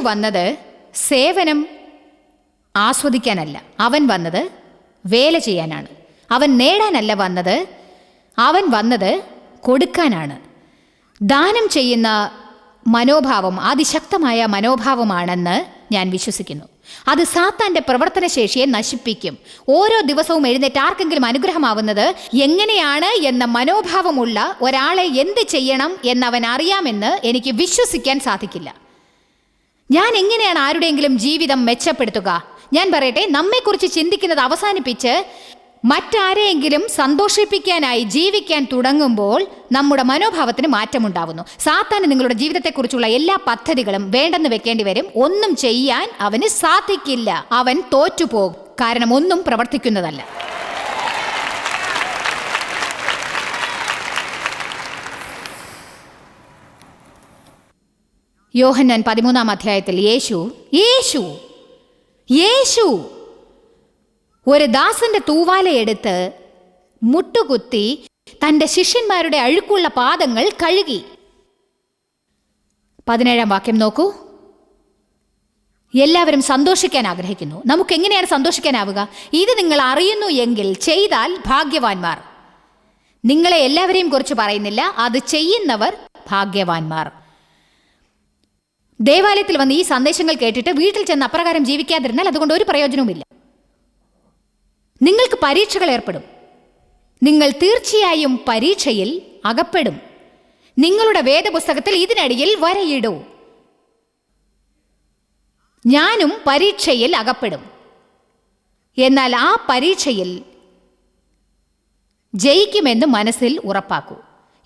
വന്നത് സേവനം ആസ്വദിക്കാനല്ല. അവൻ വന്നത് വേല ചെയ്യാനാണ്. അവൻ നേടാനല്ല വന്നത് അവൻ വന്നത് കൊടുക്കാനാണ്. ദാനം ചെയ്യുന്ന മനോഭാവം അതിശക്തമായ മനോഭാവമാണെന്ന് ഞാൻ വിശ്വസിക്കുന്നു. അത് സാത്താന്റെ പ്രവർത്തനശേഷിയെ നശിപ്പിക്കും. ഓരോ ദിവസവും എഴുന്നേറ്റ് ആർക്കെങ്കിലും അനുഗ്രഹമാവുന്നത് എങ്ങനെയാണ് എന്ന മനോഭാവമുള്ള ഒരാളെ എന്ത് ചെയ്യണം എന്നവൻ അറിയാമെന്ന് എനിക്ക് വിശ്വസിക്കാൻ സാധിക്കില്ല. ഞാൻ എങ്ങനെയാണ് ആരുടെയെങ്കിലും ജീവിതം മെച്ചപ്പെടുത്തുക? ഞാൻ പറയട്ടെ നമ്മെക്കുറിച്ച് ചിന്തിക്കുന്നത് അവസാനിപ്പിച്ച് മറ്റാരെയെങ്കിലും സന്തോഷിപ്പിക്കാനായി ജീവിക്കാൻ തുടങ്ങുമ്പോൾ നമ്മുടെ മനോഭാവത്തിന് മാറ്റമുണ്ടാവുന്നു. സാത്താന് നിങ്ങളുടെ ജീവിതത്തെക്കുറിച്ചുള്ള എല്ലാ പദ്ധതികളും വേണ്ടെന്ന് വെക്കേണ്ടി വരും. ഒന്നും ചെയ്യാൻ അവന് സാധിക്കില്ല. അവൻ തോറ്റുപോകും. കാരണം ഒന്നും പ്രവർത്തിക്കുന്നതല്ല. യോഹന്നാൻ പതിമൂന്നാം അധ്യായത്തിൽ യേശു യേശു യേശു. ഒരു ദാസന്റെ തൂവാലയെടുത്ത് മുട്ടുകുത്തി തന്റെ ശിഷ്യന്മാരുടെ അഴുക്കുള്ള പാദങ്ങൾ കഴുകി. പതിനേഴാം വാക്യം നോക്കൂ. എല്ലാവരും സന്തോഷിക്കാൻ ആഗ്രഹിക്കുന്നു. നമുക്ക് എങ്ങനെയാണ് സന്തോഷിക്കാനാവുക? ഇത് നിങ്ങൾ അറിയുന്നു എങ്കിൽ ചെയ്താൽ ഭാഗ്യവാന്മാർ. നിങ്ങളെ എല്ലാവരെയും കുറിച്ച് പറയുന്നില്ല. അത് ചെയ്യുന്നവർ ഭാഗ്യവാന്മാർ. ദേവാലയത്തിൽ വന്ന് ഈ സന്ദേശങ്ങൾ കേട്ടിട്ട് വീട്ടിൽ ചെന്ന് അപ്രകാരം ജീവിക്കാതിരുന്നാൽ അതുകൊണ്ട് ഒരു പ്രയോജനവുമില്ല. നിങ്ങൾക്ക് പരീക്ഷകൾ ഏർപ്പെടും. നിങ്ങൾ തീർച്ചയായും പരീക്ഷയിൽ അകപ്പെടും. നിങ്ങളുടെ വേദപുസ്തകത്തിൽ ഇതിനിടയിൽ വരയിടൂ. ഞാനും പരീക്ഷയിൽ അകപ്പെടും. എന്നാൽ ആ പരീക്ഷയിൽ ജയിക്കുമെന്ന് മനസ്സിൽ ഉറപ്പാക്കൂ.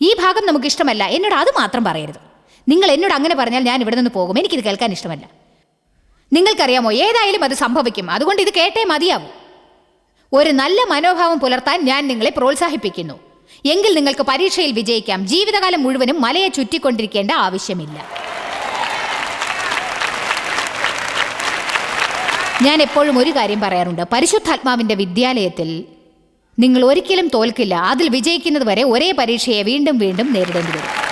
ഈ ഭാഗം നമുക്കിഷ്ടമല്ല. എന്നോട് അത് മാത്രം പറയരുത്. നിങ്ങൾ എന്നോട് അങ്ങനെ പറഞ്ഞാൽ ഞാൻ ഇവിടെ നിന്ന് പോകും. എനിക്കിത് കേൾക്കാൻ ഇഷ്ടമല്ല. നിങ്ങൾക്കറിയാമോ ഏതായാലും അത് സംഭവിക്കും. അതുകൊണ്ട് ഇത് കേട്ടേ മതിയാവും. ഒരു നല്ല മനോഭാവം പുലർത്താൻ ഞാൻ നിങ്ങളെ പ്രോത്സാഹിപ്പിക്കുന്നു. എങ്കിൽ നിങ്ങൾക്ക് പരീക്ഷയിൽ വിജയിക്കാം. ജീവിതകാലം മുഴുവനും മലയെ ചുറ്റിക്കൊണ്ടിരിക്കേണ്ട ആവശ്യമില്ല. ഞാൻ എപ്പോഴും ഒരു കാര്യം പറയാറുണ്ട്. പരിശുദ്ധാത്മാവിന്റെ വിദ്യാലയത്തിൽ നിങ്ങൾ ഒരിക്കലും തോൽക്കില്ല. അതിൽ വിജയിക്കുന്നത് വരെ ഒരേ പരീക്ഷയെ വീണ്ടും വീണ്ടും നേരിടേണ്ടി വരും.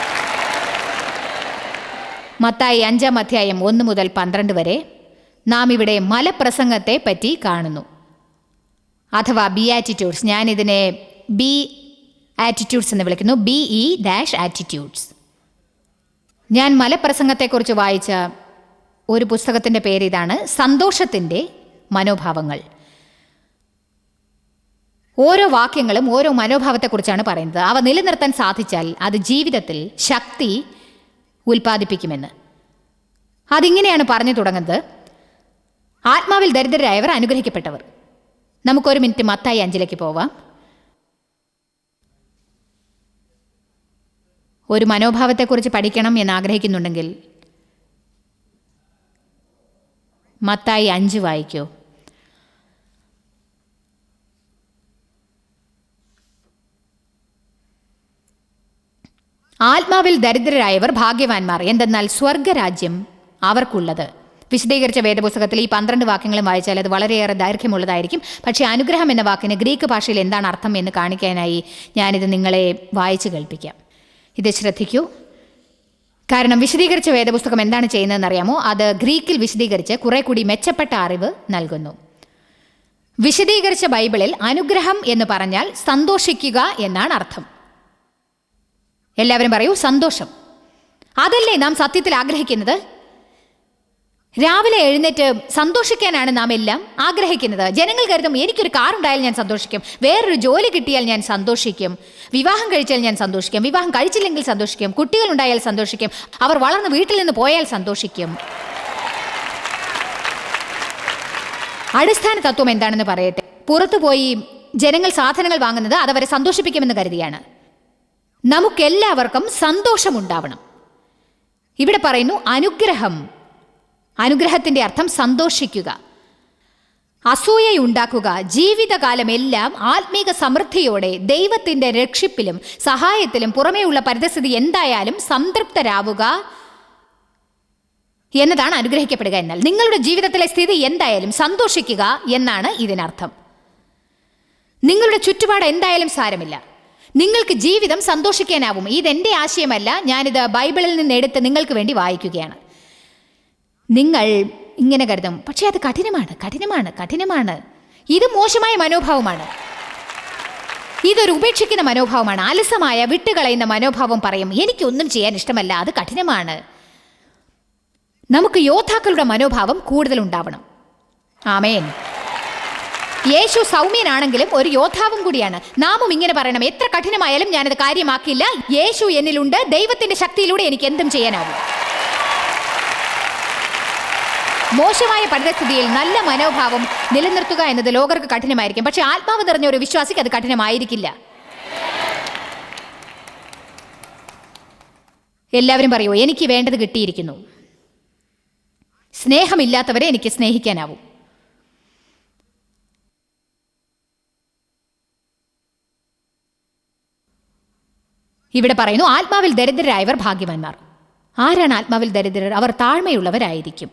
മത്തായി അഞ്ചാം അധ്യായം ഒന്ന് മുതൽ പന്ത്രണ്ട് വരെ നാം ഇവിടെ മലപ്രസംഗത്തെ പറ്റി കാണുന്നു. അഥവാ ബി ആറ്റിറ്റ്യൂഡ്സ്. ഞാനിതിനെ ബി ആറ്റിറ്റ്യൂഡ്സ് എന്ന് വിളിക്കുന്നു. B E dash attitudes. ഞാൻ മലപ്രസംഗത്തെക്കുറിച്ച് വായിച്ച ഒരു പുസ്തകത്തിന്റെ പേര് ഇതാണ് സന്തോഷത്തിന്റെ മനോഭാവങ്ങൾ. ഓരോ വാക്യങ്ങളും ഓരോ മനോഭാവത്തെക്കുറിച്ചാണ് പറയുന്നത്. അവ നിലനിർത്താൻ സാധിച്ചാൽ അത് ജീവിതത്തിൽ ശക്തി ഉൽപ്പാദിപ്പിക്കുമെന്ന്. അതിങ്ങനെയാണ് പറഞ്ഞു തുടങ്ങുന്നത്. ആത്മാവിൽ ദരിദ്രരായവർ അനുഗ്രഹിക്കപ്പെട്ടവർ. നമുക്കൊരു മിനിറ്റ് മത്തായി അഞ്ചിലേക്ക് പോവാം. ഒരു മനോഭാവത്തെക്കുറിച്ച് പഠിക്കണം എന്ന് ആഗ്രഹിക്കുന്നുണ്ടെങ്കിൽ മത്തായി അഞ്ച് വായിക്കൂ. ആത്മാവിൽ ദരിദ്രരായവർ ഭാഗ്യവാന്മാർ. എന്തെന്നാൽ സ്വർഗരാജ്യം അവർക്കുള്ളത്. വിശദീകരിച്ച വേദപുസ്തകത്തിൽ ഈ പന്ത്രണ്ട് വാക്യങ്ങളും വായിച്ചാൽ അത് വളരെയേറെ ദൈർഘ്യമുള്ളതായിരിക്കും. പക്ഷേ അനുഗ്രഹം എന്ന വാക്കിന് ഗ്രീക്ക് ഭാഷയിൽ എന്താണ് അർത്ഥം എന്ന് കാണിക്കാനായി ഞാനിത് നിങ്ങളെ വായിച്ചു കേൾപ്പിക്കാം. ഇത് ശ്രദ്ധിക്കൂ. കാരണം വിശദീകരിച്ച വേദപുസ്തകം എന്താണ് ചെയ്യുന്നതെന്ന് അറിയാമോ അത് ഗ്രീക്കിൽ വിശദീകരിച്ച് കുറെ കൂടി മെച്ചപ്പെട്ട അറിവ് നൽകുന്നു. വിശദീകരിച്ച ബൈബിളിൽ അനുഗ്രഹം എന്ന് പറഞ്ഞാൽ സന്തോഷിക്കുക എന്നാണ് അർത്ഥം. എല്ലാവരും പറയൂ സന്തോഷം. അതല്ലേ നാം സത്യത്തിൽ ആഗ്രഹിക്കുന്നത്? രാവിലെ എഴുന്നേറ്റ് സന്തോഷിക്കാനാണ് നാം എല്ലാം ആഗ്രഹിക്കുന്നത്. ജനങ്ങൾ കരുതും എനിക്കൊരു കാർ ഉണ്ടായാൽ ഞാൻ സന്തോഷിക്കും. വേറൊരു ജോലി കിട്ടിയാൽ ഞാൻ സന്തോഷിക്കും. വിവാഹം കഴിച്ചാൽ ഞാൻ സന്തോഷിക്കും. വിവാഹം കഴിച്ചില്ലെങ്കിൽ സന്തോഷിക്കും. കുട്ടികൾ ഉണ്ടായാൽ സന്തോഷിക്കും. അവർ വളർന്ന് വീട്ടിൽ നിന്ന് പോയാൽ സന്തോഷിക്കും. അടിസ്ഥാന തത്വം എന്താണെന്ന് പറയട്ടെ. പുറത്തുപോയി ജനങ്ങൾ സാധനങ്ങൾ വാങ്ങുന്നത് അതവരെ സന്തോഷിപ്പിക്കുമെന്ന് കരുതിയാണ്. നമുക്കെല്ലാവർക്കും സന്തോഷമുണ്ടാവണം. ഇവിടെ പറയുന്നു അനുഗ്രഹം. അനുഗ്രഹത്തിന്റെ അർത്ഥം സന്തോഷിക്കുക. അസൂയയുണ്ടാക്കുക. ജീവിതകാലമെല്ലാം ആത്മീക സമൃദ്ധിയോടെ ദൈവത്തിന്റെ രക്ഷിപ്പിലും സഹായത്തിലും പുറമേയുള്ള പരിതസ്ഥിതി എന്തായാലും സംതൃപ്തരാവുക എന്നതാണ് അനുഗ്രഹിക്കപ്പെടുക എന്നാൽ. നിങ്ങളുടെ ജീവിതത്തിലെ സ്ഥിതി എന്തായാലും സന്തോഷിക്കുക എന്നാണ് ഇതിനർത്ഥം. നിങ്ങളുടെ ചുറ്റുപാട് എന്തായാലും സാരമില്ല. നിങ്ങൾക്ക് ജീവിതം സന്തോഷിക്കാനാവും. എന്റെ ആശയമല്ല. ഞാനിത് ബൈബിളിൽ നിന്ന് എടുത്ത് നിങ്ങൾക്ക് വേണ്ടി വായിക്കുകയാണ്. നിങ്ങൾ ഇങ്ങനെ കരുതും. പക്ഷേ അത് കഠിനമാണ് കഠിനമാണ് കഠിനമാണ്. ഇത് മോശമായ മനോഭാവമാണ്. ഇതൊരു ഉപേക്ഷിക്കുന്ന മനോഭാവമാണ്. അലസമായ വിട്ടുകളയുന്ന മനോഭാവം പറയും. എനിക്കൊന്നും ചെയ്യാൻ ഇഷ്ടമല്ല. അത് കഠിനമാണ്. നമുക്ക് യോദ്ധാക്കളുടെ മനോഭാവം കൂടുതൽ ഉണ്ടാവണം. ആമേൻ. യേശു സൗമ്യനാണെങ്കിലും ഒരു യോദ്ധാവും കൂടിയാണ്. നാമും ഇങ്ങനെ പറയണം എത്ര കഠിനമായാലും ഞാനത് കാര്യമാക്കില്ല യേശു എന്നിലുണ്ട് ദൈവത്തിന്റെ ശക്തിയിലൂടെ എനിക്ക് എന്തും ചെയ്യാനാവും. മോശമായ പരിതസ്ഥിതിയിൽ നല്ല മനോഭാവം നിലനിർത്തുക എന്നത് ലോകർക്ക് കഠിനമായിരിക്കും. പക്ഷെ ആത്മാവ് നിറഞ്ഞ ഒരു വിശ്വാസിക്ക് അത് കഠിനമായിരിക്കില്ല. എല്ലാവരും പറയൂ എനിക്ക് വേണ്ടത് കിട്ടിയിരിക്കുന്നു. സ്നേഹമില്ലാത്തവരെ എനിക്ക് സ്നേഹിക്കാനാവും. ഇവിടെ പറയുന്നു ആത്മാവിൽ ദരിദ്രരായവർ ഭാഗ്യവാന്മാർ. ആരാണ് ആത്മാവിൽ ദരിദ്രർ? അവർ താഴ്മയുള്ളവരായിരിക്കും.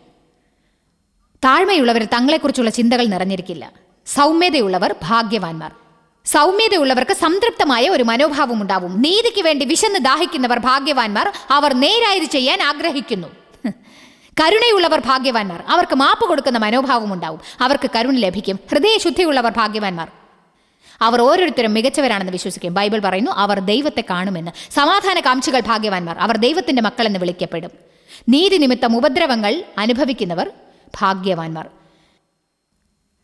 താഴ്മയുള്ളവർ തങ്ങളെക്കുറിച്ചുള്ള ചിന്തകൾ നിറഞ്ഞിരിക്കില്ല. സൗമ്യതയുള്ളവർ ഭാഗ്യവാന്മാർ. സൗമ്യതയുള്ളവർക്ക് സംതൃപ്തമായ ഒരു മനോഭാവം ഉണ്ടാവും. നീതിക്ക് വേണ്ടി വിശന്ന് ദാഹിക്കുന്നവർ ഭാഗ്യവാന്മാർ. അവർ നേരായത് ചെയ്യാൻ ആഗ്രഹിക്കുന്നു. കരുണയുള്ളവർ ഭാഗ്യവാന്മാർ. അവർക്ക് മാപ്പ് കൊടുക്കുന്ന മനോഭാവം ഉണ്ടാവും. അവർക്ക് കരുണ ലഭിക്കും. ഹൃദയശുദ്ധിയുള്ളവർ ഭാഗ്യവാന്മാർ. അവർ ഓരോരുത്തരും മികച്ചവരാണെന്ന് വിശ്വസിക്കും ബൈബിൾ പറയുന്നു അവർ ദൈവത്തെ കാണുമെന്ന്. സമാധാന കാംക്ഷികൾ ഭാഗ്യവാന്മാർ അവർ ദൈവത്തിന്റെ മക്കളെന്ന് വിളിക്കപ്പെടും. നീതി നിമിത്തം ഉപദ്രവങ്ങൾ അനുഭവിക്കുന്നവർ ഭാഗ്യവാന്മാർ.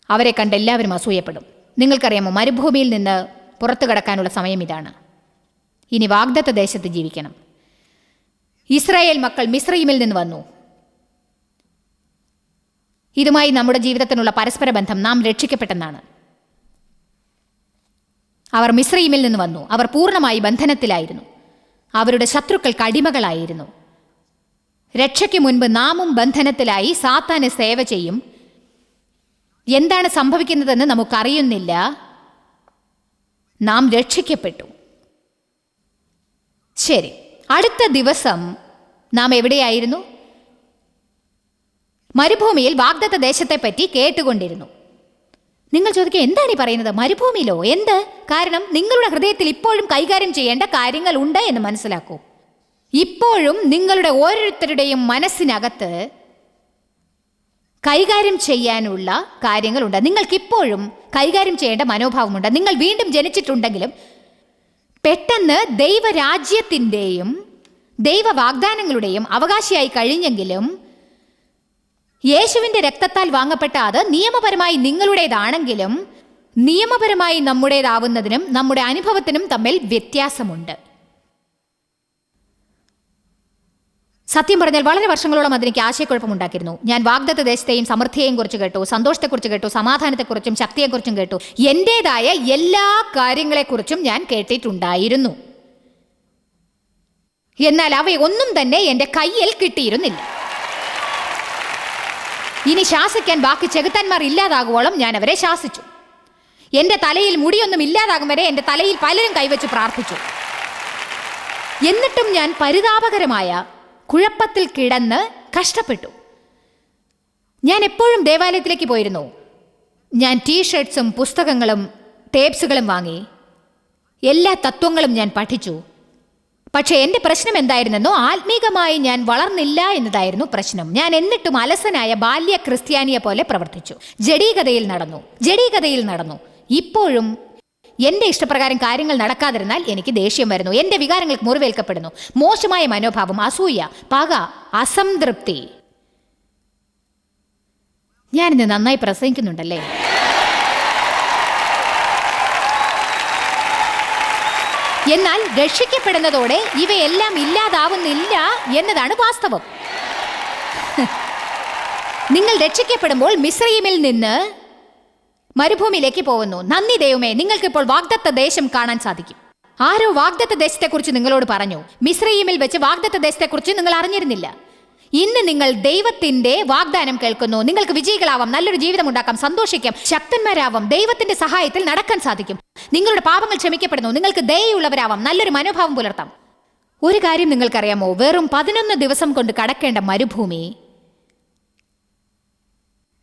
അവരെ കണ്ട് എല്ലാവരും അസൂയപ്പെടും. നിങ്ങൾക്കറിയാമോ മരുഭൂമിയിൽ നിന്ന് പുറത്തു കടക്കാനുള്ള സമയം ഇതാണ്. ഇനി വാഗ്ദത്ത ദേശത്ത് ജീവിക്കണം. ഇസ്രായേൽ മക്കൾ മിസ്രൈമിൽ നിന്ന് വന്നു. ഇതുമായി നമ്മുടെ ജീവിതത്തിനുള്ള പരസ്പര ബന്ധം നാം രക്ഷിക്കപ്പെട്ടെന്നാണ്. അവർ മിശ്രയിമിൽ നിന്ന് വന്നു. അവർ പൂർണമായി ബന്ധനത്തിലായിരുന്നു. അവരുടെ ശത്രുക്കൾക്ക് അടിമകളായിരുന്നു. രക്ഷയ്ക്ക് മുൻപ് നാമും ബന്ധനത്തിലായി സാത്താന് സേവ ചെയ്യും. എന്താണ് സംഭവിക്കുന്നതെന്ന് നമുക്കറിയുന്നില്ല. നാം രക്ഷിക്കപ്പെട്ടു. ശരി. അടുത്ത ദിവസം നാം എവിടെയായിരുന്നു? മരുഭൂമിയിൽ വാഗ്ദത്ത ദേശത്തെപ്പറ്റി കേട്ടുകൊണ്ടിരുന്നു. നിങ്ങൾ ചോദിക്കുക എന്താണ് ഈ പറയുന്നത്? മരുഭൂമിയിലോ? എന്ത്? കാരണം നിങ്ങളുടെ ഹൃദയത്തിൽ ഇപ്പോഴും കൈകാര്യം ചെയ്യേണ്ട കാര്യങ്ങൾ ഉണ്ട് എന്ന് മനസ്സിലാക്കൂ. ഇപ്പോഴും നിങ്ങളുടെ ഓരോരുത്തരുടെയും മനസ്സിനകത്ത് കൈകാര്യം ചെയ്യാനുള്ള കാര്യങ്ങളുണ്ട്. നിങ്ങൾക്കിപ്പോഴും കൈകാര്യം ചെയ്യേണ്ട മനോഭാവമുണ്ട്. നിങ്ങൾ വീണ്ടും ജനിച്ചിട്ടുണ്ടെങ്കിലും പെട്ടെന്ന് ദൈവരാജ്യത്തിന്റെയും ദൈവ വാഗ്ദാനങ്ങളുടെയും അവകാശിയായി കഴിഞ്ഞെങ്കിലും യേശുവിന്റെ രക്തത്താൽ വാങ്ങപ്പെട്ട അത് നിയമപരമായി നിങ്ങളുടേതാണെങ്കിലും നിയമപരമായി നമ്മുടേതാവുന്നതിനും നമ്മുടെ അനുഭവത്തിനും തമ്മിൽ വ്യത്യാസമുണ്ട്. സത്യം പറഞ്ഞാൽ വളരെ വർഷങ്ങളോളം അതെനിക്ക് ആശയക്കുഴപ്പമുണ്ടാക്കിയിരുന്നു. ഞാൻ വാഗ്ദത്ത ദേശത്തെയും സമൃദ്ധിയെയും കുറിച്ച് കേട്ടു സന്തോഷത്തെക്കുറിച്ച് കേട്ടു സമാധാനത്തെക്കുറിച്ചും ശക്തിയെക്കുറിച്ചും കേട്ടു. എന്റെതായ എല്ലാ കാര്യങ്ങളെക്കുറിച്ചും ഞാൻ കേട്ടിട്ടുണ്ടായിരുന്നു. എന്നാൽ അവയൊന്നും തന്നെ എന്റെ കയ്യിൽ കിട്ടിയിരുന്നില്ല. ഇനി ശാസിക്കാൻ ബാക്കി ചെകുത്താന്മാർ ഇല്ലാതാകുവോളം ഞാൻ അവരെ ശാസിച്ചു എന്റെ തലയിൽ മുടിയൊന്നും ഇല്ലാതാകും വരെ എന്റെ തലയിൽ പലരും കൈവച്ച് പ്രാർത്ഥിച്ചു. എന്നിട്ടും ഞാൻ പരിതാപകരമായ കുഴപ്പത്തിൽ കിടന്ന് കഷ്ടപ്പെട്ടു. ഞാൻ എപ്പോഴും ദേവാലയത്തിലേക്ക് പോയിരുന്നു. ഞാൻ ടീഷർട്ട്സും പുസ്തകങ്ങളും ടേപ്സുകളും വാങ്ങി. എല്ലാ തത്വങ്ങളും ഞാൻ പഠിച്ചു. പക്ഷേ എന്റെ പ്രശ്നം എന്തായിരുന്നെന്നോ? ആത്മീകമായി ഞാൻ വളർന്നില്ല എന്നതായിരുന്നു പ്രശ്നം. ഞാൻ എന്നിട്ടും അലസനായ ബാല്യ ക്രിസ്ത്യാനിയെ പോലെ പ്രവർത്തിച്ചു. ജഡീകതയിൽ നടന്നു. ജഡീകതയിൽ നടന്നു. ഇപ്പോഴും എന്റെ ഇഷ്ടപ്രകാരം കാര്യങ്ങൾ നടക്കാതിരുന്നാൽ എനിക്ക് ദേഷ്യം വരുന്നു. എന്റെ വികാരങ്ങൾക്ക് മുറിവേൽക്കപ്പെടുന്നു. മോശമായ മനോഭാവം അസൂയ പക അസംതൃപ്തി. ഞാനിന്ന് നന്നായി പ്രസംഗിക്കുന്നുണ്ടല്ലേ? എന്നാൽ രക്ഷിക്കപ്പെടുന്നതോടെ ഇവയെല്ലാം ഇല്ലാതാവുന്നില്ല എന്നതാണ് വാസ്തവം. നിങ്ങൾ രക്ഷിക്കപ്പെടുമ്പോൾ മിശ്രീമിൽ നിന്ന് മരുഭൂമിയിലേക്ക് പോകുന്നു. നന്ദി ദൈവമേ നിങ്ങൾക്കിപ്പോൾ വാഗ്ദത്ത ദേശം കാണാൻ സാധിക്കും. ആരോ വാഗ്ദത്ത ദേശത്തെക്കുറിച്ച് നിങ്ങളോട് പറഞ്ഞു. മിശ്രീമിൽ വെച്ച് വാഗ്ദത്ത ദേശത്തെക്കുറിച്ച് നിങ്ങൾ അറിഞ്ഞിരുന്നില്ല. ഇന്ന് നിങ്ങൾ ദൈവത്തിന്റെ വാഗ്ദാനം കേൾക്കുന്നു. നിങ്ങൾക്ക് വിജയികളാവാം നല്ലൊരു ജീവിതം ഉണ്ടാക്കാം സന്തോഷിക്കാം ശക്തന്മാരാവാം ദൈവത്തിന്റെ സഹായത്തിൽ നടക്കാൻ സാധിക്കും. നിങ്ങളുടെ പാപങ്ങൾ ക്ഷമിക്കപ്പെടുന്നു. നിങ്ങൾക്ക് ദയുള്ളവരാവാം നല്ലൊരു മനോഭാവം പുലർത്താം. ഒരു കാര്യം നിങ്ങൾക്കറിയാമോ? വെറും പതിനൊന്ന് ദിവസം കൊണ്ട് കടക്കേണ്ട മരുഭൂമി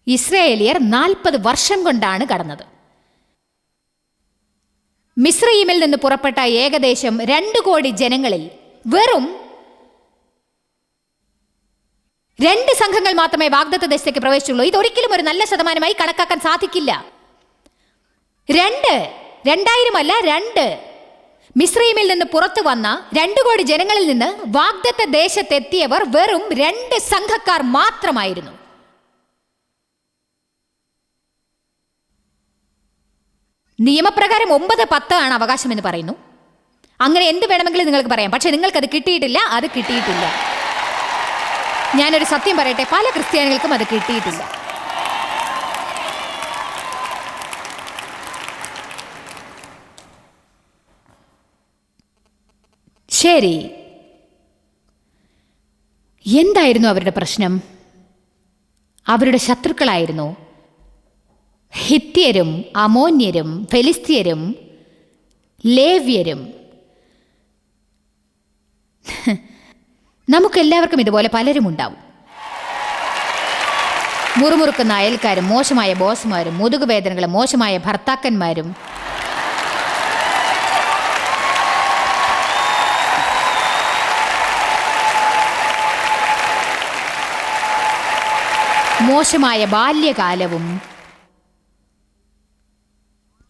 ഇസ്രയേലിയർ നാൽപ്പത് വർഷം കൊണ്ടാണ് കടന്നത്. മിസ്രൈമിൽ നിന്ന് പുറപ്പെട്ട ഏകദേശം രണ്ടു കോടി ജനങ്ങളിൽ വെറും രണ്ട് സംഘങ്ങൾ മാത്രമേ വാഗ്ദത്ത ദേശത്തേക്ക് പ്രവേശിച്ചുള്ളൂ. ഇത് ഇതൊരിക്കലും ഒരു നല്ല ശതമാനമായി കണക്കാക്കാൻ സാധിക്കില്ല. രണ്ട് രണ്ടായിരം അല്ല രണ്ട്. മിശ്രീമിൽ നിന്ന് പുറത്തു വന്ന രണ്ടു കോടി ജനങ്ങളിൽ നിന്ന് വാഗ്ദത്ത ദേശത്തെത്തിയവർ വെറും രണ്ട് സംഘക്കാർ മാത്രമായിരുന്നു. നിയമപ്രകാരം ഒമ്പത് പത്ത് ആണ് അവകാശം എന്ന് പറയുന്നു. അങ്ങനെ എന്ത് വേണമെങ്കിലും നിങ്ങൾക്ക് പറയാം. പക്ഷെ നിങ്ങൾക്കത് കിട്ടിയിട്ടില്ല അത് കിട്ടിയിട്ടില്ല. ഞാനൊരു സത്യം പറയട്ടെ പല ക്രിസ്ത്യാനികൾക്കും അത് കിട്ടിയിട്ടില്ല. ശരി. എന്തായിരുന്നു അവരുടെ പ്രശ്നം? അവരുടെ ശത്രുക്കളായിരുന്നു. ഹിത്യരും അമോന്യരും ഫെലിസ്തീയരും ലേവ്യരും. നമുക്കെല്ലാവർക്കും ഇതുപോലെ പലരും ഉണ്ടാവും. മുറുമുറുക്കുന്ന അയൽക്കാരും മോശമായ ബോസുമാരും മുതുകുവേദനകളും മോശമായ ഭർത്താക്കന്മാരും. മോശമായ ബാല്യകാലവും.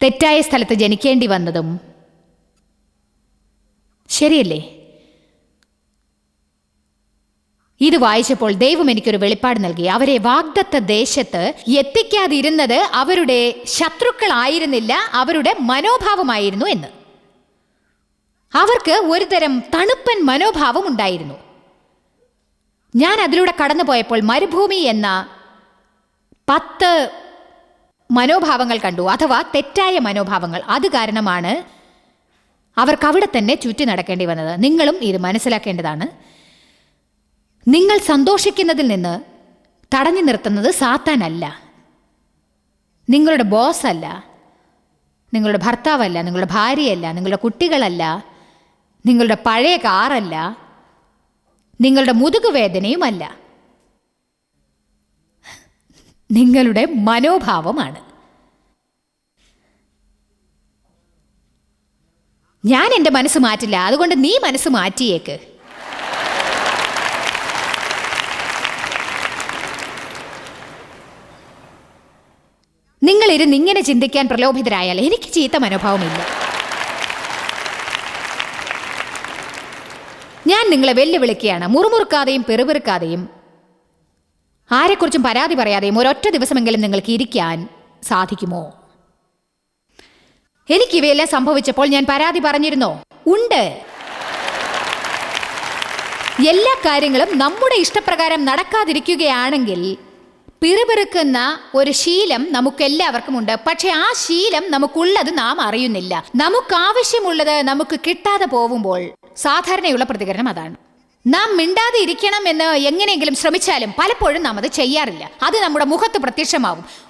തെറ്റായ സ്ഥലത്ത് ജനിക്കേണ്ടി വന്നതും. ശരിയല്ലേ? ഇത് വായിച്ചപ്പോൾ ദൈവം എനിക്കൊരു വെളിപ്പാട് നൽകി. അവരെ വാഗ്ദത്ത ദേശത്ത് എത്തിക്കാതിരുന്നത് അവരുടെ ശത്രുക്കളായിരുന്നില്ല അവരുടെ മനോഭാവമായിരുന്നു എന്ന്. അവർക്ക് ഒരുതരം തണുപ്പൻ മനോഭാവം ഉണ്ടായിരുന്നു. ഞാൻ അതിലൂടെ കടന്നുപോയപ്പോൾ മരുഭൂമി എന്ന പത്ത് മനോഭാവങ്ങൾ കണ്ടു അഥവാ തെറ്റായ മനോഭാവങ്ങൾ. അത് കാരണമാണ് അവർക്ക് അവിടെ തന്നെ ചുറ്റി നടക്കേണ്ടി വന്നത്. നിങ്ങളും ഇത് മനസ്സിലാക്കേണ്ടതാണ്. നിങ്ങൾ സന്തോഷിക്കുന്നതിൽ നിന്ന് തടഞ്ഞു നിർത്തുന്നത് സാത്താനല്ല. നിങ്ങളുടെ ബോസ് അല്ല നിങ്ങളുടെ ഭർത്താവല്ല നിങ്ങളുടെ ഭാര്യയല്ല നിങ്ങളുടെ കുട്ടികളല്ല നിങ്ങളുടെ പഴയ കാറല്ല നിങ്ങളുടെ മുതുകുവേദനയുമല്ല നിങ്ങളുടെ മനോഭാവമാണ്. ഞാൻ എന്റെ മനസ്സ് മാറ്റില്ല അതുകൊണ്ട് നീ മനസ്സ് മാറ്റിയേക്ക്. നിങ്ങൾ ഇരുന്ന് ഇങ്ങനെ ചിന്തിക്കാൻ പ്രലോഭിതരായാൽ എനിക്ക് ചീത്ത മനോഭാവമില്ല. ഞാൻ നിങ്ങളെ വെല്ലുവിളിക്കുകയാണ്. മുറുമുറുക്കാതെയും പെറുപെറുക്കാതെയും ആരെക്കുറിച്ചും പരാതി പറയാതെയും ഒരൊറ്റ ദിവസമെങ്കിലും നിങ്ങൾക്ക് ഇരിക്കാൻ സാധിക്കുമോ? എനിക്ക് ഇവയെല്ലാം സംഭവിച്ചപ്പോൾ ഞാൻ പരാതി പറഞ്ഞിരുന്നോ? ഉണ്ട്. എല്ലാ കാര്യങ്ങളും നമ്മുടെ ഇഷ്ടപ്രകാരം നടക്കാതിരിക്കുകയാണെങ്കിൽ പിറുപിറുക്കുന്ന ഒരു ശീലം നമുക്കെല്ലാവർക്കും ഉണ്ട് പക്ഷെ ആ ശീലം നമുക്കുള്ളത് നാം അറിയുന്നില്ല. നമുക്ക് ആവശ്യമുള്ളത് നമുക്ക് കിട്ടാതെ പോകുമ്പോൾ സാധാരണയുള്ള പ്രതികരണം അതാണ്. നാം മിണ്ടാതെ ഇരിക്കണം എന്ന് എങ്ങനെയെങ്കിലും ശ്രമിച്ചാലും പലപ്പോഴും നാം അത് ചെയ്യാറില്ല. അത് നമ്മുടെ മുഖത്ത് പ്രത്യക്ഷമാവും.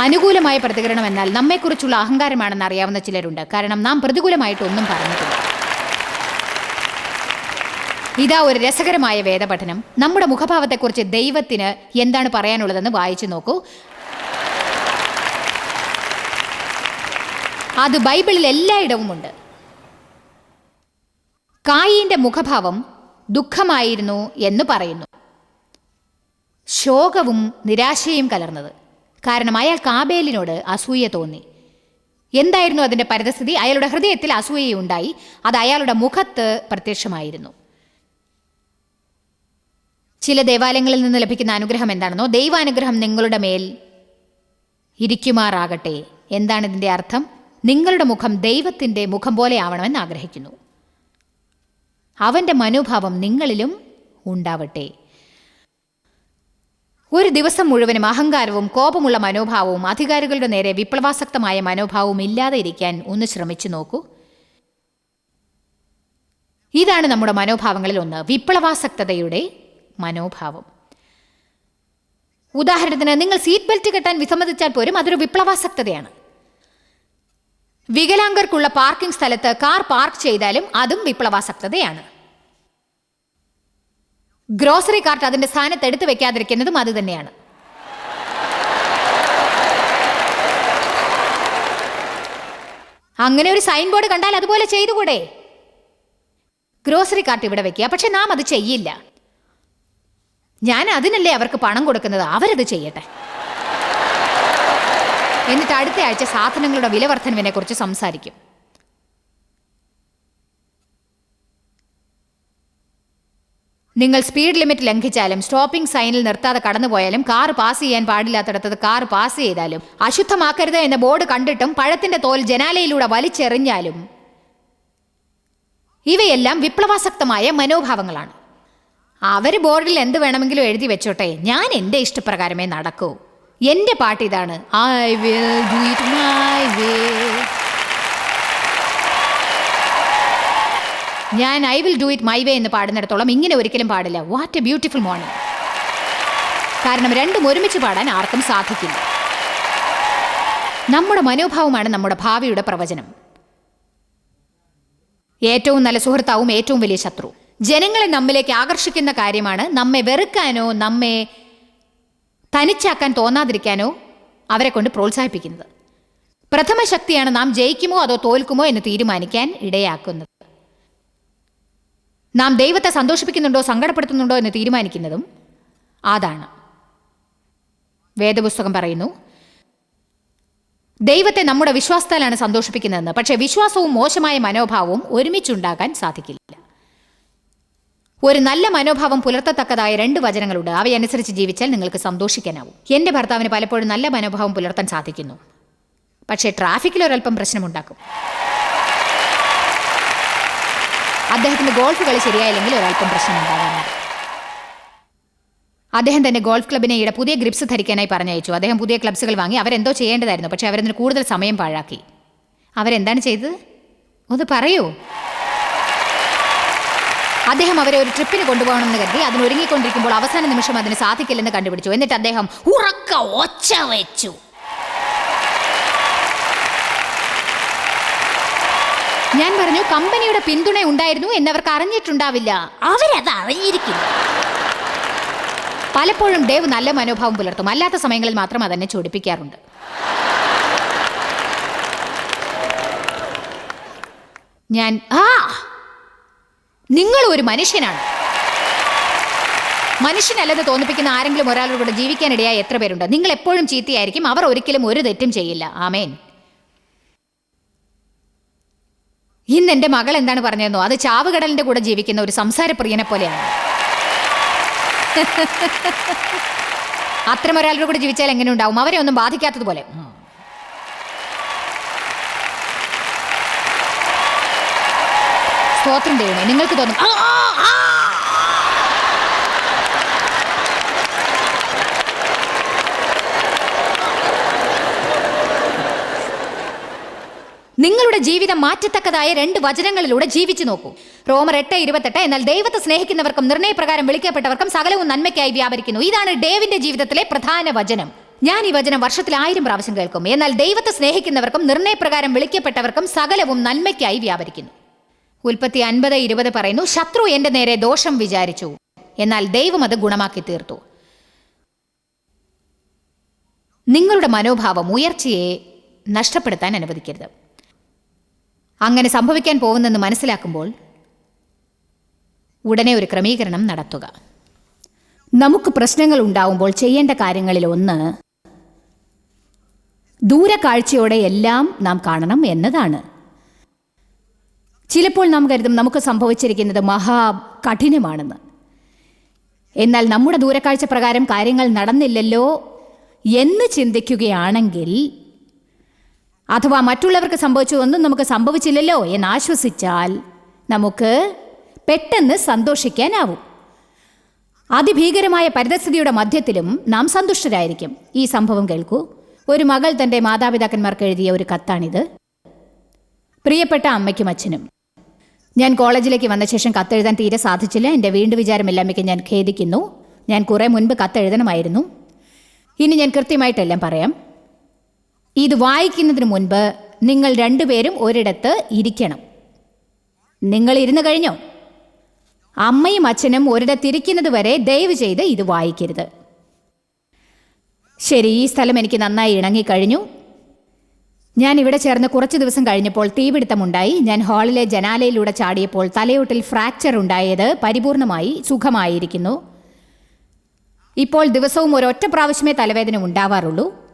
അനുകൂലമായ പ്രതികരണം എന്നാൽ നമ്മെക്കുറിച്ചുള്ള അഹങ്കാരമാണെന്ന് അറിയാവുന്ന ചിലരുണ്ട്. കാരണം നാം പ്രതികൂലമായിട്ട് ഒന്നും പറഞ്ഞിട്ടില്ല. ഇതാ ഒരു രസകരമായ വേദപഠനം. നമ്മുടെ മുഖഭാവത്തെക്കുറിച്ച് ദൈവത്തിന് എന്താണ് പറയാനുള്ളതെന്ന് വായിച്ചു നോക്കൂ. അത് ബൈബിളിൽ എല്ലായിടവുമുണ്ട്. കായിന്റെ മുഖഭാവം ദുഃഖമായിരുന്നു എന്ന് പറയുന്നു. ശോകവും നിരാശയും കലർന്നത്. കാരണം അയാൾ കാബേലിനോട് അസൂയ തോന്നി. എന്തായിരുന്നു അതിന്റെ പരിതസ്ഥിതി? അയാളുടെ ഹൃദയത്തിൽ അസൂയയുണ്ടായി അത് അയാളുടെ മുഖത്ത് പ്രത്യക്ഷമായിരുന്നു. ചില ദേവാലയങ്ങളിൽ നിന്ന് ലഭിക്കുന്ന അനുഗ്രഹം എന്താണെന്നോ? ദൈവാനുഗ്രഹം നിങ്ങളുടെ മേൽ ഇരിക്കുമാറാകട്ടെ. എന്താണ് ഇതിന്റെ അർത്ഥം? നിങ്ങളുടെ മുഖം ദൈവത്തിന്റെ മുഖം പോലെ ആവണമെന്ന് ആഗ്രഹിക്കുന്നു. അവന്റെ മനോഭാവം നിങ്ങളിലും ഉണ്ടാവട്ടെ. ഒരു ദിവസം മുഴുവനും അഹങ്കാരവും കോപമുള്ള മനോഭാവവും അധികാരികളുടെ നേരെ വിപ്ലവാസക്തമായ മനോഭാവവും ഇല്ലാതെ ഇരിക്കാൻ ഒന്ന് ശ്രമിച്ചു നോക്കൂ. ഇതാണ് നമ്മുടെ മനോഭാവങ്ങളിൽ ഒന്ന് വിപ്ലവാസക്തതയുടെ മനോഭാവം. ഉദാഹരണത്തിന് നിങ്ങൾ സീറ്റ് ബെൽറ്റ് കെട്ടാൻ വിസമ്മതിച്ചാൽ പോലും അതൊരു വിപ്ലവാസക്തതയാണ്. വികലാംഗർക്കുള്ള പാർക്കിംഗ് സ്ഥലത്ത് കാർ പാർക്ക് ചെയ്താലും അതും വിപ്ലവാസക്തതയാണ്. ഗ്രോസറി കാർട്ട് അതിന്റെ സ്ഥാനത്ത് എടുത്തു വെക്കാതിരിക്കുന്നതും അത് തന്നെയാണ്. അങ്ങനെ ഒരു സൈൻ ബോർഡ് കണ്ടാൽ അതുപോലെ ചെയ്തുകൂടെ? ഗ്രോസറി കാർട്ട് ഇവിടെ വെക്കുക. പക്ഷെ നാം അത് ചെയ്യില്ല. ഞാൻ അതിനല്ലേ അവർക്ക് പണം കൊടുക്കുന്നത്? അവരത് ചെയ്യട്ടെ. എന്നിട്ട് അടുത്ത ആഴ്ച സാധനങ്ങളുടെ വിലവർദ്ധനവിനെ കുറിച്ച് സംസാരിക്കും. നിങ്ങൾ സ്പീഡ് ലിമിറ്റ് ലംഘിച്ചാലും സ്റ്റോപ്പിംഗ് സൈനിൽ നിർത്താതെ കടന്നുപോയാലും കാർ പാസ് ചെയ്യാൻ പാടില്ലാത്തടത്തത് കാർ പാസ് ചെയ്താലും അശുദ്ധമാക്കരുത് എന്ന ബോർഡ് കണ്ടിട്ടും പഴത്തിന്റെ തോൽ ജനാലയിലൂടെ വലിച്ചെറിഞ്ഞാലും. ഇവയെല്ലാം വിപ്ലവാസക്തമായ മനോഭാവങ്ങളാണ്. അവർ ബോർഡിൽ എന്ത് വേണമെങ്കിലും എഴുതി വെച്ചോട്ടെ ഞാൻ എന്റെ ഇഷ്ടപ്രകാരമേ നടക്കൂ. എന്റെ പാട്ട് ഇതാണ് I will do it my way ഞാൻ I will do it my way എന്ന് പാടുന്നിടത്തോളം ഇങ്ങനെ ഒരിക്കലും പാടില്ല. വാട്ട് എ ബ്യൂട്ടിഫുൾ മോർണിംഗ് കാരണം രണ്ടും ഒരുമിച്ച് പാടാൻ ആർക്കും സാധിക്കില്ല. നമ്മുടെ മനോഭാവമാണ് നമ്മുടെ ഭാവിയുടെ പ്രവചനം. ഏറ്റവും നല്ല സുഹൃത്താവും ഏറ്റവും വലിയ ശത്രു. ജനങ്ങളെ നമ്മിലേക്ക് ആകർഷിക്കുന്ന കാര്യമാണ് നമ്മെ വെറുക്കാനോ നമ്മെ തനിച്ചാക്കാൻ തോന്നാതിരിക്കാനോ അവരെ കൊണ്ട് പ്രോത്സാഹിപ്പിക്കുന്നത്. പ്രഥമ ശക്തിയാണ് നാം ജയിക്കുമോ അതോ തോൽക്കുമോ എന്ന് തീരുമാനിക്കാൻ ഇടയാക്കുന്നത്. നാം ദൈവത്തെ സന്തോഷിപ്പിക്കുന്നുണ്ടോ സങ്കടപ്പെടുത്തുന്നുണ്ടോ എന്ന് തീരുമാനിക്കുന്നതും അതാണ്. വേദപുസ്തകം പറയുന്നു ദൈവത്തെ നമ്മുടെ വിശ്വാസത്താലാണ് സന്തോഷിപ്പിക്കുന്നതെന്ന്. പക്ഷേ വിശ്വാസവും മോശമായ മനോഭാവവും ഒരുമിച്ചുണ്ടാകാൻ സാധിക്കില്ല. ഒരു നല്ല മനോഭാവം പുലർത്തത്തക്കതായ രണ്ട് വചനങ്ങളുണ്ട്. അവയനുസരിച്ച് ജീവിച്ചാൽ നിങ്ങൾക്ക് സന്തോഷിക്കാനാവും. എന്റെ ഭർത്താവിന് പലപ്പോഴും നല്ല മനോഭാവം പുലർത്താൻ സാധിക്കുന്നു. പക്ഷേ ട്രാഫിക്കിൽ ഒരല്പം പ്രശ്നമുണ്ടാക്കും. അദ്ദേഹത്തിന്റെ ഗോൾഫ് കളി ശരിയായില്ലെങ്കിൽ ഒരല്പം പ്രശ്നമുണ്ടാകാറുണ്ട് അദ്ദേഹം തന്നെ ഗോൾഫ് ക്ലബിനെ ഈടെ പുതിയ ഗ്രിപ്സ് ധരിക്കാനായി പറഞ്ഞയച്ചു. അദ്ദേഹം പുതിയ ക്ലബ്സുകൾ വാങ്ങി. അവരെന്തോ ചെയ്യേണ്ടതായിരുന്നു. പക്ഷേ അവരതിന് കൂടുതൽ സമയം പാഴാക്കി. അവരെന്താണ് ചെയ്തത്? ഒന്ന് പറയൂ. അദ്ദേഹം അവരെ ഒരു ട്രിപ്പിന് കൊണ്ടുപോകണമെന്ന് കരുതി. അതിന് ഒരുങ്ങിക്കൊണ്ടിരിക്കുമ്പോൾ അവസാന നിമിഷം അതിന് സാധിക്കില്ലെന്ന് കണ്ടുപിടിച്ചു. എന്നിട്ട് അദ്ദേഹം ഉറക്ക ഒച്ച വെച്ചു. ഞാൻ പറഞ്ഞു കമ്പനിയുടെ പിന്തുണ ഉണ്ടായിരുന്നു എന്നവർക്ക് അറിഞ്ഞിട്ടുണ്ടാവില്ല. അവരത് അറിഞ്ഞിരിക്കും പലപ്പോഴും ഡേവ് നല്ല മനോഭാവം പുലർത്തും. അല്ലാത്ത സമയങ്ങളിൽ മാത്രം അതെന്നെ ചൊടിപ്പിക്കാറുണ്ട്. ഞാൻ ആ നിങ്ങൾ ഒരു മനുഷ്യനാണ്. മനുഷ്യനല്ലെന്ന് തോന്നിപ്പിക്കുന്ന ആരെങ്കിലും ഒരാളുടെ കൂടെ ജീവിക്കാനിടയായ എത്ര പേരുണ്ട്? നിങ്ങൾ എപ്പോഴും ചീത്തയായിരിക്കും. അവർ ഒരിക്കലും ഒരു തെറ്റും ചെയ്യില്ല. ആമേൻ. ഇന്ന് എന്റെ മകൾ എന്താണ് പറഞ്ഞതെന്നോ? അത് ചാവുകടലിന്റെ കൂടെ ജീവിക്കുന്ന ഒരു സംസാരപ്രിയനെ പോലെയാണ്. അത്തരം ഒരാളുടെ കൂടെ ജീവിച്ചാൽ എങ്ങനെ ഉണ്ടാവും? അവരെ ഒന്നും ബാധിക്കാത്തതുപോലെ. സ്തോത്രം ദൈവമേ നിങ്ങൾക്ക് തോന്നും "ആ, ആ, ആ." നിങ്ങളുടെ ജീവിതം മാറ്റത്തക്കതായ രണ്ട് വചനങ്ങളിലൂടെ ജീവിച്ചു നോക്കൂ. റോമർ എട്ട് ഇരുപത്തെട്ട് എന്നാൽ ദൈവത്തെ സ്നേഹിക്കുന്നവർക്കും നിർണയപ്രകാരം വിളിക്കപ്പെട്ടവർക്കും സകലവും നന്മയ്ക്കായി വ്യാപരിക്കുന്നു. ഇതാണ് ഡേവിന്റെ ജീവിതത്തിലെ പ്രധാന വചനം. ഞാൻ ഈ വചനം വർഷത്തിൽ ആയിരം പ്രാവശ്യം കേൾക്കും. എന്നാൽ ദൈവത്തെ സ്നേഹിക്കുന്നവർക്കും നിർണയപ്രകാരം വിളിക്കപ്പെട്ടവർക്കും സകലവും നന്മയ്ക്കായി വ്യാപരിക്കുന്നു. ഉൽപ്പത്തി അൻപത് ഇരുപത് പറയുന്നു ശത്രു എന്റെ നേരെ ദോഷം വിചാരിച്ചു. എന്നാൽ ദൈവം അത് ഗുണമാക്കി തീർത്തു. നിങ്ങളുടെ മനോഭാവം ഉയർച്ചയെ നഷ്ടപ്പെടുത്താൻ അനുവദിക്കരുത്. അങ്ങനെ സംഭവിക്കാൻ പോകുന്നെന്ന് മനസ്സിലാക്കുമ്പോൾ ഉടനെ ഒരു ക്രമീകരണം നടത്തുക. നമുക്ക് പ്രശ്നങ്ങൾ ഉണ്ടാവുമ്പോൾ ചെയ്യേണ്ട കാര്യങ്ങളിൽ ഒന്ന് ദൂരക്കാഴ്ചയോടെ എല്ലാം നാം കാണണം എന്നതാണ്. ചിലപ്പോൾ നാം കരുതും നമുക്ക് സംഭവിച്ചിരിക്കുന്നത് മഹാ കഠിനമാണെന്ന്. എന്നാൽ നമ്മുടെ ദൂരക്കാഴ്ച പ്രകാരം കാര്യങ്ങൾ നടന്നില്ലല്ലോ എന്ന് ചിന്തിക്കുകയാണെങ്കിൽ അഥവാ മറ്റുള്ളവർക്ക് സംഭവിച്ചു ഒന്നും നമുക്ക് സംഭവിച്ചില്ലല്ലോ എന്ന് ആശ്വസിച്ചാൽ നമുക്ക് പെട്ടെന്ന് സന്തോഷിക്കാനാവും. അതിഭീകരമായ പരിതസ്ഥിതിയുടെ മധ്യത്തിലും നാം സന്തുഷ്ടരായിരിക്കും. ഈ സംഭവം കേൾക്കൂ. ഒരു മകൾ തന്റെ മാതാപിതാക്കന്മാർക്ക് എഴുതിയ ഒരു കത്താണിത്. പ്രിയപ്പെട്ട അമ്മയ്ക്കും അച്ഛനും ഞാൻ കോളേജിലേക്ക് വന്ന ശേഷം കത്തെഴുതാൻ തീരെ സാധിച്ചില്ല. എന്റെ വീണ്ടും വിചാരമില്ലാമ്മയ്ക്ക് ഞാൻ ഖേദിക്കുന്നു. ഞാൻ കുറേ മുൻപ് കത്തെഴുതണമായിരുന്നു. ഇനി ഞാൻ കൃത്യമായിട്ടെല്ലാം പറയാം. ഇത് വായിക്കുന്നതിന് മുൻപ് നിങ്ങൾ രണ്ടുപേരും ഒരിടത്ത് ഇരിക്കണം. നിങ്ങൾ ഇരുന്ന് കഴിഞ്ഞോ? അമ്മയും അച്ഛനും ഒരിടത്തിരിക്കുന്നത് വരെ ദയവ് ചെയ്ത് ഇത് വായിക്കരുത്. ശരി ഈ സ്ഥലം എനിക്ക് നന്നായി ഇണങ്ങിക്കഴിഞ്ഞു ഞാൻ ഇവിടെ ചേർന്ന് കുറച്ച് ദിവസം കഴിഞ്ഞപ്പോൾ തീപിടുത്തമുണ്ടായി. ഞാൻ ഹാളിലെ ജനാലയിലൂടെ ചാടിയപ്പോൾ തലയോട്ടിൽ ഫ്രാക്ചർ ഉണ്ടായത് പരിപൂർണമായി സുഖമായിരിക്കുന്നു. ഇപ്പോൾ ദിവസവും ഒരൊറ്റ പ്രാവശ്യമേ തലവേദന ഉണ്ടാവാറുള്ളൂ.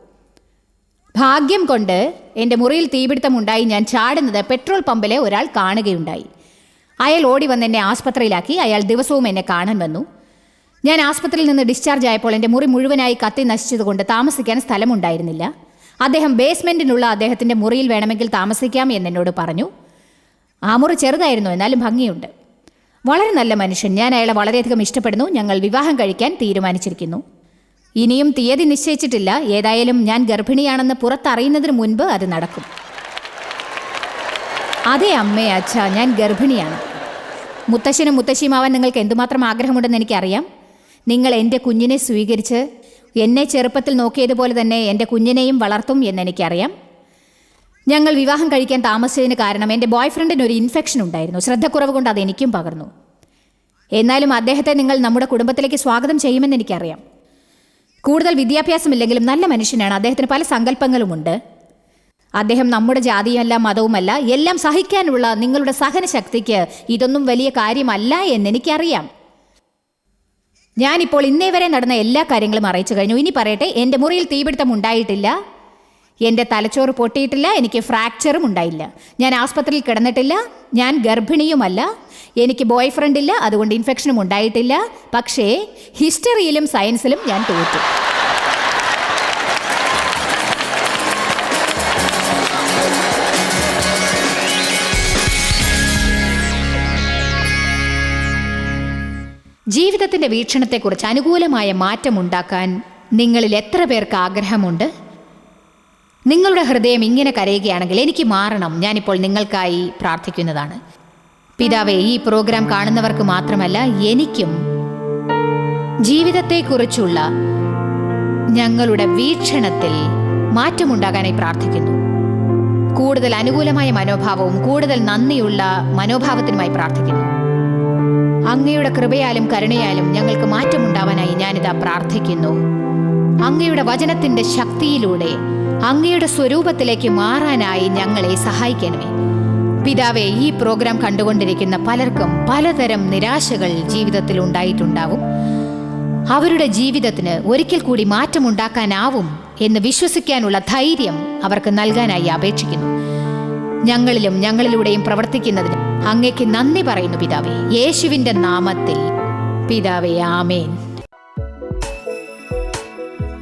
ഭാഗ്യം കൊണ്ട് എന്റെ മുറിയിൽ തീപിടുത്തമുണ്ടായി ഞാൻ ചാടുന്നത് പെട്രോൾ പമ്പിലെ ഒരാൾ കാണുകയുണ്ടായി. അയാൾ ഓടി വന്ന് എന്നെ ആസ്പത്രിയിലാക്കി. അയാൾ ദിവസവും എന്നെ കാണാൻ വന്നു. ഞാൻ ആസ്പത്രിയിൽ നിന്ന് ഡിസ്ചാർജ് ആയപ്പോൾ എന്റെ മുറി മുഴുവനായി കത്തി നശിച്ചതുകൊണ്ട് താമസിക്കാൻ സ്ഥലമുണ്ടായിരുന്നില്ല. അദ്ദേഹം ബേസ്മെന്റിനുള്ള അദ്ദേഹത്തിന്റെ മുറിയിൽ വേണമെങ്കിൽ താമസിക്കാം എന്നെന്നോട് പറഞ്ഞു. ആ മുറി ചെറുതായിരുന്നു എന്നാലും ഭംഗിയുണ്ട്. വളരെ നല്ല മനുഷ്യൻ. ഞാൻ അയാളെ വളരെയധികം ഇഷ്ടപ്പെടുന്നു. ഞങ്ങൾ വിവാഹം കഴിക്കാൻ തീരുമാനിച്ചിരിക്കുന്നു. ഇനിയും തീയതി നിശ്ചയിച്ചിട്ടില്ല. ഏതായാലും ഞാൻ ഗർഭിണിയാണെന്ന് പുറത്തറിയുന്നതിന് മുൻപ് അത് നടക്കും. അതെ അമ്മേ അച്ഛ ഞാൻ ഗർഭിണിയാണ്. മുത്തശ്ശനും മുത്തശ്ശിയുമാവാൻ നിങ്ങൾക്ക് എന്തുമാത്രം ആഗ്രഹമുണ്ടെന്ന് എനിക്കറിയാം. നിങ്ങൾ എന്റെ കുഞ്ഞിനെ സ്വീകരിച്ച് എന്നെ ചെറുപ്പത്തിൽ നോക്കിയതുപോലെ തന്നെ എന്റെ കുഞ്ഞിനെയും വളർത്തും എന്നെനിക്കറിയാം ഞങ്ങൾ വിവാഹം കഴിക്കാൻ താമസിച്ചതിന് കാരണം എന്റെ ബോയ് ഫ്രണ്ടിന് ഒരു ഇൻഫെക്ഷൻ ഉണ്ടായിരുന്നു. ശ്രദ്ധക്കുറവ് കൊണ്ട് അത് എനിക്കും പകർന്നു. എന്നാലും അദ്ദേഹത്തെ നിങ്ങൾ നമ്മുടെ കുടുംബത്തിലേക്ക് സ്വാഗതം ചെയ്യുമെന്ന് എനിക്കറിയാം. കൂടുതൽ വിദ്യാഭ്യാസമില്ലെങ്കിലും നല്ല മനുഷ്യനാണ്. അദ്ദേഹത്തിന് പല സങ്കല്പങ്ങളുമുണ്ട്. അദ്ദേഹം നമ്മുടെ ജാതിയല്ല മതവുമല്ല എല്ലാം സഹിക്കാനുള്ള നിങ്ങളുടെ സഹനശക്തിക്ക് ഇതൊന്നും വലിയ കാര്യമല്ല എന്ന് എനിക്കറിയാം. ഞാനിപ്പോൾ ഇന്നേ വരെ നടന്ന എല്ലാ കാര്യങ്ങളും അറിയിച്ചു കഴിഞ്ഞു. ഇനി പറയട്ടെ എന്റെ മുറിയിൽ തീപിടുത്തം ഉണ്ടായിട്ടില്ല. എന്റെ തലച്ചോറ് പൊട്ടിയിട്ടില്ല എനിക്ക് ഫ്രാക്ചറും ഉണ്ടായില്ല. ഞാൻ ആസ്പത്രിയിൽ കിടന്നിട്ടില്ല ഞാൻ ഗർഭിണിയുമല്ല എനിക്ക് ബോയ് ഫ്രണ്ട് ഇല്ല അതുകൊണ്ട് ഇൻഫെക്ഷനും ഉണ്ടായിട്ടില്ല. പക്ഷേ ഹിസ്റ്ററിയിലും സയൻസിലും ഞാൻ തോറ്റു. ജീവിതത്തിന്റെ വീക്ഷണത്തെക്കുറിച്ച് അനുകൂലമായ മാറ്റമുണ്ടാക്കാൻ നിങ്ങളിൽ എത്ര പേർക്ക് ആഗ്രഹമുണ്ട്? നിങ്ങളുടെ ഹൃദയം ഇങ്ങനെ കരയുകയാണെങ്കിൽ എനിക്ക് മാറണം. ഞാനിപ്പോൾ നിങ്ങൾക്കായി പ്രാർത്ഥിക്കുന്നതാണ്. പിതാവെ ഈ പ്രോഗ്രാം കാണുന്നവർക്ക് മാത്രമല്ല എനിക്കും ജീവിതത്തെക്കുറിച്ചുള്ള ഞങ്ങളുടെ വീക്ഷണത്തിൽ മാറ്റമുണ്ടാകാനായി പ്രാർത്ഥിക്കുന്നു. കൂടുതൽ അനുകൂലമായ മനോഭാവവും കൂടുതൽ നന്ദിയുള്ള മനോഭാവത്തിനുമായി പ്രാർത്ഥിക്കുന്നു. അങ്ങയുടെ കൃപയാലും കരുണയാലും ഞങ്ങൾക്ക് മാറ്റമുണ്ടാവാനായി ഞാനിതാ പ്രാർത്ഥിക്കുന്നു. അങ്ങയുടെ വചനത്തിന്റെ ശക്തിയിലൂടെ അങ്ങയുടെ സ്വരൂപത്തിലേക്ക് മാറാനായി ഞങ്ങളെ സഹായിക്കണമേ. പിതാവെ ഈ പ്രോഗ്രാം കണ്ടുകൊണ്ടിരിക്കുന്ന പലർക്കും പലതരം നിരാശകൾ ജീവിതത്തിൽ ഉണ്ടായിട്ടുണ്ടാവും. അവരുടെ ജീവിതത്തിന് ഒരിക്കൽ കൂടി മാറ്റമുണ്ടാക്കാനാവും എന്ന് വിശ്വസിക്കാനുള്ള ധൈര്യം അവർക്ക് നൽകാനായി അപേക്ഷിക്കുന്നു. ഞങ്ങളിലും ഞങ്ങളിലൂടെയും പ്രവർത്തിക്കുന്നതിന് അങ്ങയ്ക്ക് നന്ദി പറയുന്നു പിതാവേ. യേശുവിന്റെ നാമത്തിൽ. പിതാവേ ആമേൻ.